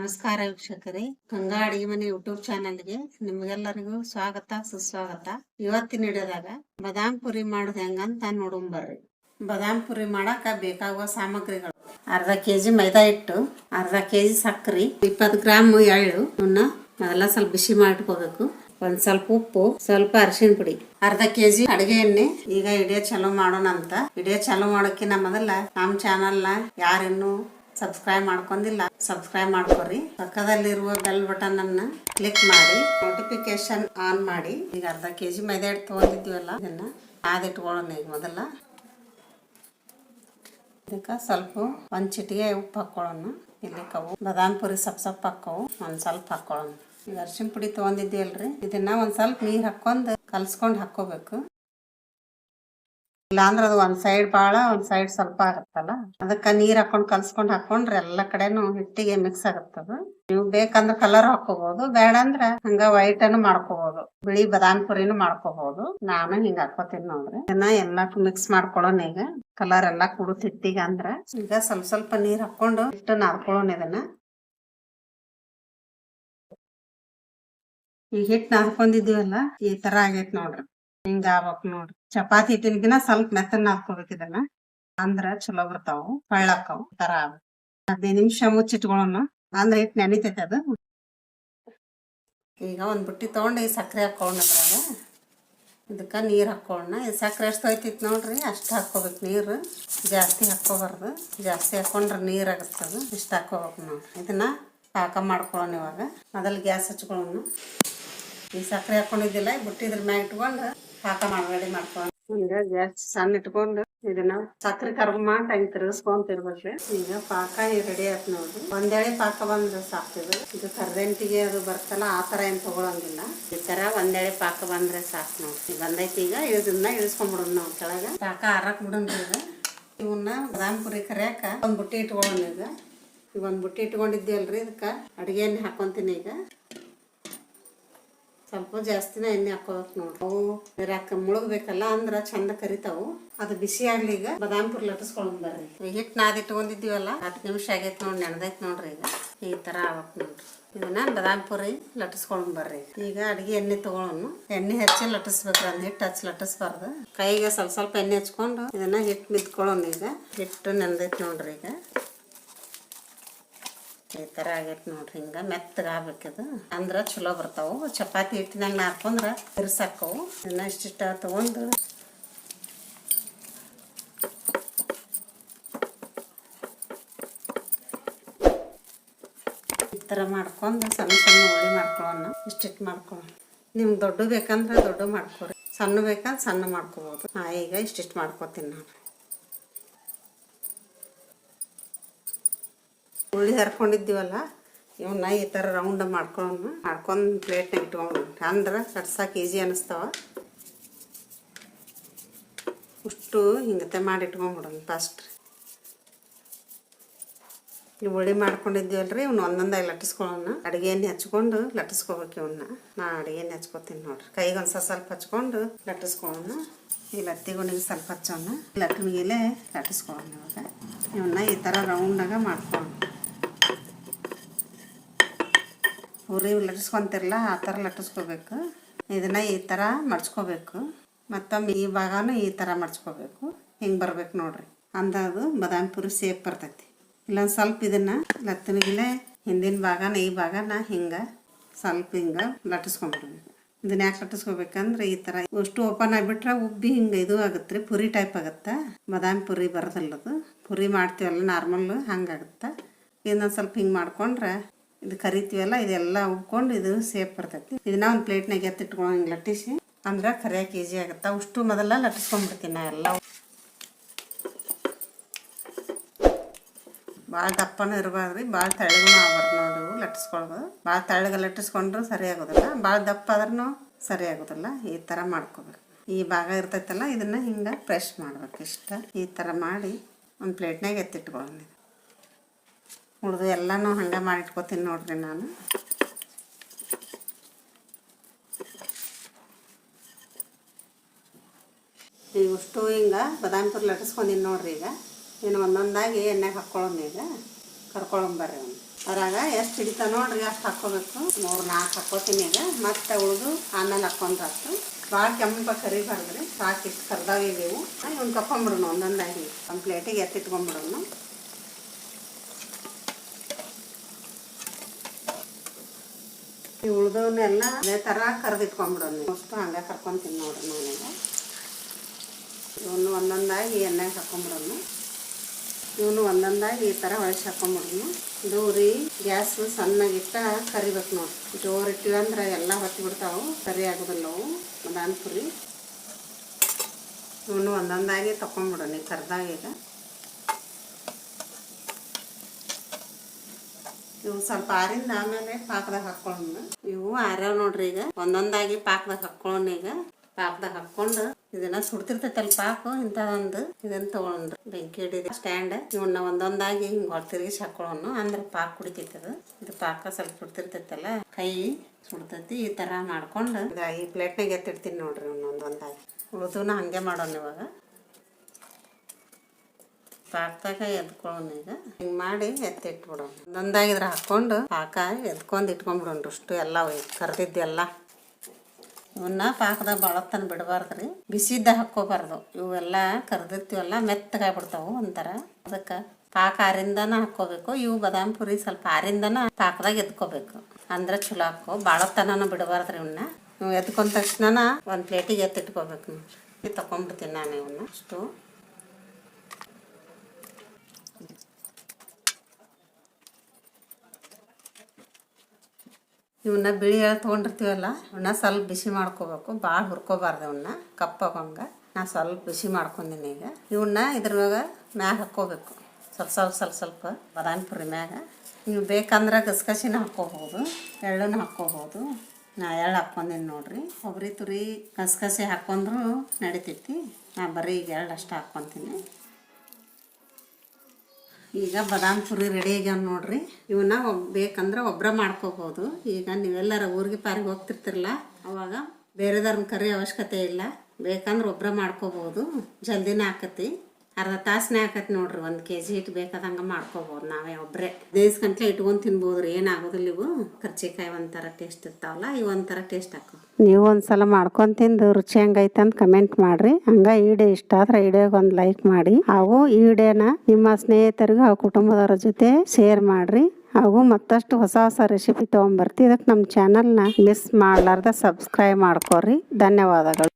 ನಮಸ್ಕಾರ ವೀಕ್ಷಕರೇ. ಗಂಗಾ ಅಡಿಗೆ ಮನೆ ಯೂಟ್ಯೂಬ್ ಚಾನೆಲ್ಗೆ ನಿಮ್ಗೆಲ್ಲರಿಗೂ ಸ್ವಾಗತ, ಸುಸ್ವಾಗತ. ಇವತ್ತಿನ ಹಿಡಿಯದಾಗ ಬಾದಾಮ್ ಪುರಿ ಮಾಡೋದು ಹೆಂಗಂತ ಬರ್ರಿ. ಬಾದಾಮ್ ಪುರಿ ಮಾಡಾಕ ಬೇಕಾಗುವ ಸಾಮಗ್ರಿಗಳು. ಅರ್ಧ ಕೆಜಿ ಮೈದಾ ಹಿಟ್ಟು, ಅರ್ಧ ಕೆಜಿ ಸಕ್ಕರೆ, ಇಪ್ಪತ್ತು ಗ್ರಾಮ್ ಎಳ್ಳು ಇವನ್ನ ಅದೆಲ್ಲ ಸ್ವಲ್ಪ ಬಿಸಿ ಮಾಡಿಟ್ಕೋಬೇಕು. ಒಂದ್ ಸ್ವಲ್ಪ ಉಪ್ಪು, ಸ್ವಲ್ಪ ಅರಿಶಿನ ಪುಡಿ. ಅರ್ಧ ಕೆಜಿ ಅಡಿಗೆ ಎಣ್ಣೆ. ಈಗ ಇಡಿಯೋ ಚಲೋ ಮಾಡೋಣ ಅಂತ ಇಡಿಯೋ ಚಲೋ ಮಾಡೋಕೆ ಮೊದಲ ನಮ್ಮ ನ ಯಾರಿನ್ನೂ ಸಬ್ಸ್ಕ್ರೈಬ್ ಮಾಡ್ಕೊಂಡಿಲ್ಲ ಸಬ್ಸ್ಕ್ರೈಬ್ ಮಾಡ್ಕೊರಿ. ಪಕ್ಕದಲ್ಲಿರುವ ಬೆಲ್ ಬಟನ್ ಅನ್ನ ಕ್ಲಿಕ್ ಮಾಡಿ ನೋಟಿಫಿಕೇಶನ್ ಆನ್ ಮಾಡಿ. ಈಗ ಅರ್ಧ ಕೆ ಜಿ ಮೈದಾ ಹಿಟ್ಟು ತೊಗೊಂಡಿದ್ವಲ್ಲ ಇದನ್ನ ಆದಿಟ್ಕೊಳ್ಳೋಣ ಈಗ ಮೊದಲ. ಇದಕ್ಕೆ ಸ್ವಲ್ಪ ಒಂದು ಚಿಟಿಗೆ ಉಪ್ಪು ಹಾಕ್ಕೊಳ್ಳೋಣ. ಇಲ್ಲಿ ಕವು ಬದಾಮ್ ಪುರಿ ಸಪ್ ಸಪ್ ಹಾಕ್ಕವು ಒಂದು ಸ್ವಲ್ಪ ಹಾಕ್ಕೊಳ್ಳೋಣ. ಈಗ ಅರ್ಶಿನ ಪುಡಿ ತೊಗೊಂಡಿದ್ದೀವಲ್ರಿ. ಇದನ್ನ ಒಂದು ಸ್ವಲ್ಪ ನೀರು ಹಾಕ್ಕೊಂಡು ಕಲ್ಸ್ಕೊಂಡು ಹಾಕ್ಕೋಬೇಕು. ಇಲ್ಲಾಂದ್ರೆ ಅದು ಒಂದ್ ಸೈಡ್ ಬಾಳ, ಒಂದ್ ಸೈಡ್ ಸ್ವಲ್ಪ ಆಗತ್ತಲ್ಲ? ಅದಕ್ಕ ನೀರ್ ಹಾಕೊಂಡ್ ಕಲ್ಸ್ಕೊಂಡ್ ಹಾಕೊಂಡ್ರೆ ಎಲ್ಲಾ ಕಡೆನು ಹಿಟ್ಟಿಗೆ ಮಿಕ್ಸ್ ಆಗತ್ತದ ನೀವು ಬೇಕಂದ್ರ ಕಲರ್ ಹಾಕೋಬಹುದು ಬೇಡ ಅಂದ್ರ ಹಂಗ ವೈಟ್ ಅನ್ನು ಮಾಡ್ಕೋಬಹುದು ಬಿಳಿ ಬದಾಮ್ ಪುರಿನು ಮಾಡ್ಕೋಬಹುದು ನಾನು ಹಿಂಗ ಹಾಕೋತೀನಿ ನೋಡ್ರಿ. ಇದನ್ನ ಎಲ್ಲಾಕು ಮಿಕ್ಸ್ ಮಾಡ್ಕೊಳ್ಳೋಣ ಈಗ. ಕಲರ್ ಎಲ್ಲಾ ಕುಡುತ್ ಹಿಟ್ಟಿಗೆ ಅಂದ್ರ. ಈಗ ಸ್ವಲ್ಪ ಸ್ವಲ್ಪ ನೀರ್ ಹಾಕೊಂಡು ಹಿಟ್ಟು ನಾದ್ಕೊಳ್ಳೋಣ ಇದನ್ನ. ಈ ಹಿಟ್ಟು ನಾದ್ಕೊಂಡಿದೀವಲ್ಲ ಈ ತರ ಆಗೈತ್ ನೋಡ್ರಿ. ಹಿಂಗ ಆಗ್ಬೇಕು ನೋಡ್ರಿ. ಚಪಾತಿ ಹಿಟ್ಟಿನ್ಗಿನ ಸ್ವಲ್ಪ ಮೆತ್ತನ ಹಾಕೋಬೇಕು ಇದನ್ನ ಅಂದ್ರ ಚಲೋ ಬರ್ತಾವು ಹೊಳ್ಳಾಕವು ತರ ಹದಿನೈದು ನಿಮಿಷ ಮುಚ್ಚಿಟ್ಕೊಳ್ಳೋಣ ಅಂದ್ರ ಹಿಟ್ಟು ನೆನಿತೈತೆ ಅದು. ಈಗ ಒಂದು ಬುಟ್ಟಿ ತೊಗೊಂಡು ಈ ಸಕ್ಕರೆ ಹಾಕೊಳ್ಳೋಣ ಅದ್ರಾಗ. ಇದಕ್ಕೆ ನೀರು ಹಾಕೊಳ್ಳೋಣ ಈ ಸಕ್ಕರೆ ಎಷ್ಟು ಹೋಯ್ತಿತ್ತು ನೋಡ್ರಿ, ಅಷ್ಟು ಹಾಕೋಬೇಕು ನೀರು. ಜಾಸ್ತಿ ಹಾಕೋಬಾರ್ದು ಜಾಸ್ತಿ ಹಾಕೊಂಡ್ರೆ ನೀರ್ ಆಗತ್ತದು ಇಷ್ಟ ಹಾಕೋಬೇಕು ನೋಡ್ರಿ ಇದನ್ನ ಪಾಕ ಮಾಡ್ಕೊಳ್ಳೋಣ ಇವಾಗ. ಮೊದಲು ಗ್ಯಾಸ್ ಹಚ್ಕೊಳ್ಳೋಣ ಈ ಸಕ್ಕರೆ ಹಾಕೊಂಡಿದ್ದಿಲ್ಲ ಬುಟ್ಟಿದ್ರ ಮ್ಯಾಗ ಇಟ್ಕೊಂಡು ಪಾಕ ಮಾಡಿ ರೆಡಿ ಮಾಡ್ಕೊಂಡು ಈಗ ಗ್ಯಾಸ್ ಸಣ್ಣ ಇಟ್ಕೊಂಡು ಇದನ್ನ ಸಕ್ಕರೆ ಕರ್ಮ ಮಾಡಿ ಹಂಗೆ ತಿರ್ಗಿಸ್ಕೊಂತ ಇರ್ಬೇಕ್ರಿ ಈಗ ಪಾಕ ರೆಡಿ ಆಯ್ತು ನೋಡ್ರಿ. ಒಂದೇಳೆ ಪಾಕ ಬಂದ್ರೆ ಸಾಕ್ತಿದ್ರು ಇದು ಕರ್ದಂಟಿಗೆ ಅದು ಬರ್ತಲ್ಲ, ಆ ತರ ಏನು ತಗೊಳಂಗಿಲ್ಲ. ಈ ತರ ಒಂದೇಳೆ ಪಾಕ ಬಂದ್ರೆ ಸಾಕು ನೋಡ್ರಿ. ಬಂದೈತಿ ಈಗ ಇದನ್ನ ಇಳಿಸ್ಕೊಂಡ್ಬಿಡೋಣ ನಾವು ಕೆಳಗ. ಪಾಕ ಹಾರಕ್ ಬಿಡೋಣ್ರಿ ಈಗ. ಇವನ್ನ ಬಾದಾಮ್ ಪುರಿ ಕರಿಯಾಕ ಒಂದ್ ಬುಟ್ಟಿ ಇಟ್ಕೊಳ್ಳೋಣ ಈಗ. ಈಗ ಒಂದ್ ಬುಟ್ಟಿ ಇಟ್ಕೊಂಡಿದ್ದೀವಲ್ರಿ ಇದಕ್ಕ. ಅಡಿಗೆ ಎಣ್ಣೆ ಹಾಕೊಂತೀನಿ ಈಗ. ಸ್ವಲ್ಪ ಜಾಸ್ತಿನ ಎಣ್ಣೆ ಹಾಕೋಬೇಕು ನೋಡ್ರಿ ಅವು ಇರಾಕ ಮುಳುಗ್ಬೇಕಲ್ಲ ಅಂದ್ರ ಚಂದ ಕರಿತಾವು. ಅದು ಬಿಸಿ ಆಗ್ಲಿ ಈಗ ಬಾದಾಮ್ ಪುರ್ ಲಟ್ಟಿಸ್ಕೊಂಡ್ ಬರ್ರಿ ಹಿಟ್ಟು ನಾದ್ ಇಟ್ಕೊಂಡಿದ್ದೀವಲ್ಲ, ಹತ್ತು ನಿಮಿಷ ಆಗೈತೆ ನೋಡಿ, ನೆನದೈತೆ ನೋಡ್ರಿ ಈಗ. ಈ ತರ ಆಗ್ಬೇಕು ನೋಡ್ರಿ. ಇದನ್ನ ಬಾದಾಮ್ ಪುರಿ ಲಟ್ಟಿಸ್ಕೊಂಡ್ ಬರ್ರಿ ಈಗ. ಅಡಿಗೆ ಎಣ್ಣೆ ತಗೊಳ್ಳೋಣ ಎಣ್ಣೆ ಹೆಚ್ಚಿ ಲಟ್ಟಿಸ್ಬೇಕ್ರಿ ಅದ್ ಹಿಟ್ಟು ಹಚ್ಚಿ ಲಟ್ಟಿಸ್ಬಾರ್ದು. ಕೈಗೆ ಸ್ವಲ್ಪ ಸ್ವಲ್ಪ ಎಣ್ಣೆ ಹಚ್ಕೊಂಡು ಇದನ್ನ ಹಿಟ್ಟು ಮಿದ್ಕೊಳ್ಳೋಣ ಈಗ. ಹಿಟ್ಟು ನೆನದೈತೆ ನೋಡ್ರಿ ಈಗ. ಈ ಥರ ಆಗೈತೆ ನೋಡ್ರಿ ಹಿಂಗೆ. ಮೆತ್ತಗೆ ಆಗ್ಬೇಕದು ಅಂದ್ರೆ ಚಲೋ ಬರ್ತಾವು. ಚಪಾತಿ ಹಿಟ್ಟಿನಾಗ ನಾರ್ಕೊಂಡ್ರೆ ತಿರ್ಸಾಕವು ಇನ್ನಷ್ಟಿಷ್ಟ ಇಷ್ಟಿಷ್ಟ ತಗೊಂಡು ಈ ಥರ ಮಾಡ್ಕೊಂಡು ಸಣ್ಣ ಸಣ್ಣ ಹೋಳಿ ಮಾಡ್ಕೊಳ್ಳೋಣ ಇಷ್ಟಿಟ್ಟು ಮಾಡ್ಕೊಳ್ಳೋಣ ನಿಮ್ಗೆ ದೊಡ್ಡ ಬೇಕಂದ್ರೆ ದೊಡ್ಡ ಮಾಡ್ಕೊರಿ. ಸಣ್ಣ ಬೇಕಂದ್ರೆ ಸಣ್ಣ ಮಾಡ್ಕೋಬೋದು. ನಾ ಈಗ ಇಷ್ಟಿಷ್ಟು ಮಾಡ್ಕೋತೀನಿ ನಾನು. ಉಳ್ಳಿ ಹರ್ಕೊಂಡಿದ್ದೀವಲ್ಲ? ಇವನ್ನ ಈ ಥರ ರೌಂಡ್ ಮಾಡ್ಕೊಂಡು ಮಾಡ್ಕೊಂಡು ಪ್ಲೇಟ್ನಾಗ ಇಟ್ಕೊಂಡು ಅಂದ್ರೆ ಕಟ್ಸಕ್ಕೆ ಈಜಿ ಅನ್ನಿಸ್ತಾವ ಅಷ್ಟು ಹಿಂಗತೆ ಮಾಡಿ ಇಟ್ಕೊಂಡ್ಬಿಡೋಣ ಫಸ್ಟ್ ಈ ಉಳ್ಳಿ ಮಾಡ್ಕೊಂಡಿದ್ದೀವಲ್ರಿ, ಇವ್ನ ಒಂದೊಂದಾಗಿ ಲಟ್ಟಿಸ್ಕೊಳ್ಳೋಣ. ಅಡುಗೆ ಎಣ್ಣೆ ಹಚ್ಕೊಂಡು ಲಟ್ಟಿಸ್ಕೋಬೇಕು ಇವನ್ನ ನಾ ಅಡುಗೆ ಎಣ್ಣೆ ಹಚ್ಕೋತೀನಿ ನೋಡ್ರಿ. ಕೈಗೆ ಒಂದು ಸ್ವಲ್ಪ ಹಚ್ಕೊಂಡು ಲಟ್ಟಿಸ್ಕೊಳ್ಳೋಣ. ಈ ಲತ್ತಿಗುಣಿಗೆ ಸ್ವಲ್ಪ ಹಚ್ಚೋಣ. ಲಟ್ಟಣಿಗೆಲೆ ಲಟ್ಟಿಸ್ಕೊಳ್ಳೋಣ ಇವಾಗ. ಇವನ್ನ ಈ ಥರ ರೌಂಡಾಗ ಮಾಡ್ಕೊಳ್ಳೋಣ. ಪೂರಿ ಲಟ್ಟಿಸ್ಕೊಂತಿರಲ್ಲ ಆ ಥರ ಲಟ್ಟಿಸ್ಕೋಬೇಕು. ಇದನ್ನು ಈ ಥರ ಮಡ್ಚ್ಕೋಬೇಕು ಮತ್ತೊಮ್ಮೆ ಈ ಭಾಗನೂ ಈ ಥರ ಮಡ್ಚ್ಕೋಬೇಕು ಹಿಂಗೆ ಬರ್ಬೇಕು ನೋಡ್ರಿ. ಅಂದಾದು ಬಾದಾಮಿ ಪುರಿ ಸೇಪ್ ಬರ್ತೈತಿ. ಇಲ್ಲೊಂದು ಸ್ವಲ್ಪ ಇದನ್ನು ಲತ್ತನಿಗಿಲೆ ಹಿಂದಿನ ಭಾಗನ ಈ ಭಾಗನ ಹಿಂಗೆ ಸ್ವಲ್ಪ ಹಿಂಗೆ ಲಟ್ಟಿಸ್ಕೊಂಡ್ಬಿಡ್ಬೇಕು. ಇದನ್ನ ಯಾಕೆ ಲಟ್ಟಿಸ್ಕೋಬೇಕಂದ್ರೆ ಈ ಥರ ಅಷ್ಟು ಓಪನ್ ಆಗಿಬಿಟ್ರೆ ಉಬ್ಬಿ ಹಿಂಗೆ ಇದು ಆಗುತ್ತೆ ರೀ, ಪುರಿ ಟೈಪ್ ಆಗುತ್ತೆ? ಬಾದಾಮಿ ಪುರಿ ಬರೋದಲ್ಲದು. ಪುರಿ ಮಾಡ್ತೀವಲ್ಲ ನಾರ್ಮಲ್ ಹಂಗಾಗುತ್ತೆ? ಇನ್ನೊಂದು ಸ್ವಲ್ಪ ಹಿಂಗೆ ಮಾಡ್ಕೊಂಡ್ರೆ ಇದು ಕರಿತೀವಲ್ಲ, ಇದೆಲ್ಲ ಉಬ್ಕೊಂಡು ಇದು ಸೇಫ್ ಬರ್ತೈತಿ. ಇದನ್ನ ಒಂದು ಪ್ಲೇಟ್ನಾಗ ಎತ್ತಿಟ್ಕೊಂಡು ಹಿಂಗೆ ಲಟ್ಟಿಸಿ, ಅಂದ್ರೆ ಕರಿಯಕ್ಕೆ ಈಜಿ ಆಗುತ್ತೆ. ಅಷ್ಟು ಮೊದಲ ಲಟ್ಟಿಸ್ಕೊಂಡ್ಬಿಡ್ತೀನಿ ನಾ ಎಲ್ಲ. ಭಾಳ ದಪ್ಪನೂ ಇರಬಾರ್ದು ಭಾಳ ತೆಳ್ಳಗೂ ಆಗ್ಬಾರ್ದು ನೋಡಿ ಲಟ್ಟಿಸ್ಕೊಳ್ಬೋದು ಭಾಳ ತೆಳ್ಳಗೆ ಲಟ್ಟಿಸ್ಕೊಂಡ್ರು ಸರಿ ಆಗೋದಿಲ್ಲ ಭಾಳ ದಪ್ಪ ಆದ್ರೂ ಸರಿ ಆಗೋದಿಲ್ಲ. ಈ ಥರ ಮಾಡ್ಕೋಬೇಕು. ಈ ಭಾಗ ಇರ್ತೈತಲ್ಲ, ಇದನ್ನ ಹಿಂಗೆ ಫ್ರೆಶ್ ಮಾಡ್ಬೇಕು ಇಷ್ಟ. ಈ ಥರ ಮಾಡಿ ಒಂದು ಪ್ಲೇಟ್ನಾಗ ಎತ್ತಿಟ್ಕೊಳ್ಳೋಣ ಉಳಿದು ಎಲ್ಲನೂ ಹಂಗೆ ಮಾಡಿಟ್ಕೋತೀನಿ ನೋಡ್ರಿ ನಾನು. ಅಷ್ಟು ಹಿಂಗೆ ಬಾದಾಮಿ ಪುರಿ ಲಟ್ಟಿಸ್ಕೊಂಡಿನಿ ನೋಡ್ರಿ ಈಗ. ಇನ್ನು ಒಂದೊಂದಾಗಿ ಎಣ್ಣೆಗೆ ಹಾಕ್ಕೊಳ್ಳೋಣ ಈಗ. ಕರ್ಕೊಳ್ಳೊಂಬರ್ರಿ ಅವ್ನು. ಅದ್ರಾಗ ಎಷ್ಟು ಹಿಡಿತ ನೋಡ್ರಿ ಅಷ್ಟು ಹಾಕ್ಕೋಬೇಕು. ಮೂರು ನಾಲ್ಕು ಹಾಕ್ಕೋತೀನಿ ಈಗ. ಮತ್ತೆ ಉಳಿದು ಆಮೇಲೆ ಹಾಕ್ಕೊಂಡ್ರಾತು ಭಾಳ ಕೆಂಪ ಕರಿಬಾರ್ದ್ರಿ ಸಾಕು ಸಾಕಿಷ್ಟು ಕರ್ದಾಗಿದ್ದೀವಿ ಇವ್ನು ಕರ್ಕೊಂಬಿಡೋಣ ಒಂದೊಂದಾಗಿ. ಒಂದು ಪ್ಲೇಟಿಗೆ ಎತ್ತಿಟ್ಕೊಂಬಿಡೋಣ ಈ ಉಳ್ದವನ್ನೆಲ್ಲ ಅದೇ ಥರ ಕರೆದಿಟ್ಕೊಂಡ್ಬಿಡೋಣ ಅಷ್ಟು ಹಂಗೆ ಕರ್ಕೊಂತೀನಿ ನೋಡ್ರಿ ನಾನೀಗ. ಇವನು ಒಂದೊಂದಾಗಿ ಎಣ್ಣೆಗೆ ಹಾಕೊಂಬಿಡೋಣ ಇವನು ಒಂದೊಂದಾಗಿ ಈ ಥರ ಹೊಳಸಿ ಹಾಕೊಂಬಿಡೋಣ ದೂರಿ ಗ್ಯಾಸ್ ಸಣ್ಣಗಿಟ್ಟ ಕರಿಬೇಕು ನೋಡಿ. ಜೋರು ಇಟ್ಟಿವಿ ಅಂದ್ರೆ ಎಲ್ಲ ಹೊತ್ತಿ ಬಿಡ್ತಾವು. ಕರಿ ಆಗೋದಿಲ್ಲ ಅವು. ಪುರಿ. ಇವನು ಒಂದೊಂದಾಗಿ ತಕೊಂಬಿಡೋಣ ಈ ಕರ್ದಾಗ ಈಗ ಇವು ಸ್ವಲ್ಪ ಆರಿಂದ ಆಮೇಲೆ ಪಾಕದಾಗ ಹಾಕೊಳ್ಳೋಣ. ಇವು ಆರ್ಯಾವ ನೋಡ್ರಿ ಈಗ. ಒಂದೊಂದಾಗಿ ಪಾಕದಾಗ ಹಾಕೊಳ್ಳೋಣ ಈಗ. ಪಾಕದಾಗ ಹಾಕೊಂಡು ಇದನ್ನ ಸುಡ್ತಿರ್ತೈತಲ್ ಪಾಕು, ಇಂಥದೊಂದು ಇದನ್ನ ತಗೊಳ್ರಿ ಬೆಂಕಿ ಹಿಡಿದ ಸ್ಟ್ಯಾಂಡ್. ಇವನ್ನ ಒಂದೊಂದಾಗಿ ಹಿಂಗೆ ಹೊರ ತಿರುಗಿಸಿ ಹಾಕೊಳ್ಳೋಣ. ಅಂದ್ರೆ ಪಾಕ್ ಕುಡಿತೈತದ ಇದು ಪಾಕ ಸ್ವಲ್ಪ ಸುಡ್ತಿರ್ತೈತಲ್ಲ, ಕೈ ಸುಡ್ತೈತಿ, ಈ ಥರ ಮಾಡ್ಕೊಂಡು. ಈ ಪ್ಲೇಟ್ನಾಗ ಎತ್ತಿಡ್ತೀನಿ ನೋಡ್ರಿ ಒಂದೊಂದಾಗಿ. ಉಳಿದೂನ ಹಂಗೆ ಮಾಡೋಣ ಇವಾಗ. ಪಾಕ್ದಾಗ ಎದ್ಕೊಳ್ಳೋಣ ಈಗ ಹಿಂಗೆ ಮಾಡಿ ಎತ್ತಿಟ್ಬಿಡೋಣ. ಒಂದೊಂದಾಗಿದ್ರೆ ಹಾಕ್ಕೊಂಡು ಪಾಕ ಎದ್ಕೊಂಡು ಇಟ್ಕೊಂಡ್ಬಿಡೋಣ ಅಷ್ಟು, ಎಲ್ಲ ಕರೆದಿದ್ದೆಲ್ಲ. ಇವನ್ನ ಪಾಕದಾಗ ಬಳತ್ತನ ಬಿಡಬಾರ್ದು ರೀ ಬಿಸಿದ್ದ ಹಾಕ್ಕೋಬಾರ್ದು. ಇವೆಲ್ಲ ಕರ್ದಿರ್ತೀವಲ್ಲ, ಮೆತ್ತಗಾಗ್ಬಿಡ್ತಾವು ಒಂಥರ. ಅದಕ್ಕೆ ಪಾಕ ಆರಿಂದನ ಹಾಕ್ಕೋಬೇಕು, ಇವು ಬಾದಾಮ್ ಪುರಿ ಸ್ವಲ್ಪ ಆರಿಂದನ ಪಾಕದಾಗ ಎದ್ಕೋಬೇಕು ಅಂದ್ರೆ ಚಲೋ ಹಾಕೋ ಬಾಳತನನ ಬಿಡಬಾರ್ದು ರೀ ಇವನ್ನ ನೀವು ಎದ್ಕೊಂಡ ತಕ್ಷಣ ಒಂದು ಪ್ಲೇಟಿಗೆ ಎತ್ತಿಟ್ಕೋಬೇಕು. ನೋಡ್ರಿ ತಗೊಂಡ್ಬಿಡ್ತೀನಿ ನಾನು ಇವನ್ನ ಅಷ್ಟು. ಇವನ್ನ ಬಿಳಿ ಎಳೆ ತೊಗೊಂಡಿರ್ತೀವಲ್ಲ ಇವನ್ನ ಸ್ವಲ್ಪ ಬಿಸಿ ಮಾಡ್ಕೋಬೇಕು. ಭಾಳ ಹುರ್ಕೋಬಾರ್ದು ಇವನ್ನ ಕಪ್ಪಾಗಂಗೆ. ನಾ ಸ್ವಲ್ಪ ಬಿಸಿ ಮಾಡ್ಕೊಂಡಿನಿ ಈಗ. ಇವನ್ನ ಇದ್ರ ಮ್ಯಾಗ ಮ್ಯಾಗ ಹಾಕ್ಕೋಬೇಕು. ಸ್ವಲ್ಪ ಸ್ವಲ್ಪ ಸ್ವಲ್ಪ ಸ್ವಲ್ಪ ಬದಾಮಿ ಪುರಿ ಮ್ಯಾಗ. ನೀವು ಬೇಕಂದ್ರೆ ಗಸಗಸಿನ ಹಾಕ್ಕೋಬೋದು ಎಳ್ಳನ್ನು ಹಾಕ್ಕೋಬೋದು ನಾ ಎಳ್ಳು ಹಾಕ್ಕೊಂಡಿನಿ ನೋಡ್ರಿ. ಕೊಬ್ಬರಿ ತುರಿ ಗಸಗಸೆ ಹಾಕ್ಕೊಂಡ್ರು ನಡಿತೈತಿ. ನಾ ಬರೀ ಈಗ ಎಳ್ಳು ಅಷ್ಟು ಹಾಕ್ಕೊತೀನಿ. ಈಗ ಬಾದಾಮ್ ಪುರಿ ರೆಡಿ ಆಗ್ಯಾವ ನೋಡ್ರಿ. ಇವನ್ನ ಒಬ್, ಬೇಕಂದ್ರೆ ಒಬ್ಬರ ಮಾಡ್ಕೋಬೋದು. ಈಗ ನೀವೆಲ್ಲರ ಊರಿಗೆ ಪಾರಿಗೆ ಹೋಗ್ತಿರ್ತಿರಲ್ಲ, ಅವಾಗ ಬೇರೆದವ್ರನ್ನ ಕರಿ ಅವಶ್ಯಕತೆ ಇಲ್ಲ. ಬೇಕಂದ್ರೆ ಒಬ್ಬರ ಮಾಡ್ಕೋಬೋದು. ಜಲ್ದಿನೇ ಆಕತಿ. ಅರ್ಧ ತಾಸನೇ ಹಾಕತ್ತೆ ನೋಡ್ರಿ, ಒಂದು ಕೆ ಜಿ ಹಿಟ್ಟು ಬೇಕಾದಂಗೆ ಮಾಡ್ಕೋಬೋದು ನಾವೇ ಒಬ್ಬರೇ ಗಂಟ್ಲೆ ಇಟ್ಕೊಂಡು ತಿನ್ಬೋದು ರೀ ಏನಾಗೋದಿಲ್ಲ ಇವು ಕರ್ಚಿಕಾಯಿ ಒಂಥರ ಟೇಸ್ಟ್ ಇರ್ತಾವಲ್ಲ, ಇವು ಒಂಥರ ಟೇಸ್ಟ್ ಹಾಕೋ ನೀವು ಒಂದ್ಸಲ ಮಾಡ್ಕೊಂಡು ತಿಂದು ರುಚಿ ಹೆಂಗೈತೆ ಅಂತ ಕಮೆಂಟ್ ಮಾಡ್ರಿ. ಹಂಗ ಈ ವಿಡಿಯೋ ಇಷ್ಟ ಆದ್ರೆ ವಿಡಿಯೋಗೆ ಒಂದು ಲೈಕ್ ಮಾಡಿ. ಹಾಗೂ ಈ ವಿಡಿಯೋನ ನಿಮ್ಮ ಸ್ನೇಹಿತರಿಗೂ ಹಾಗೂ ಕುಟುಂಬದವರ ಜೊತೆ ಶೇರ್ ಮಾಡಿರಿ. ಹಾಗೂ ಮತ್ತಷ್ಟು ಹೊಸ ಹೊಸ ರೆಸಿಪಿ ತೊಗೊಂಬರ್ತಿ ಇದಕ್ಕೆ ನಮ್ಮ ಚಾನಲ್ನ ಮಿಸ್ ಮಾಡಲಾರ್ದ ಸಬ್ಸ್ಕ್ರೈಬ್ ಮಾಡ್ಕೊರಿ. ಧನ್ಯವಾದಗಳು.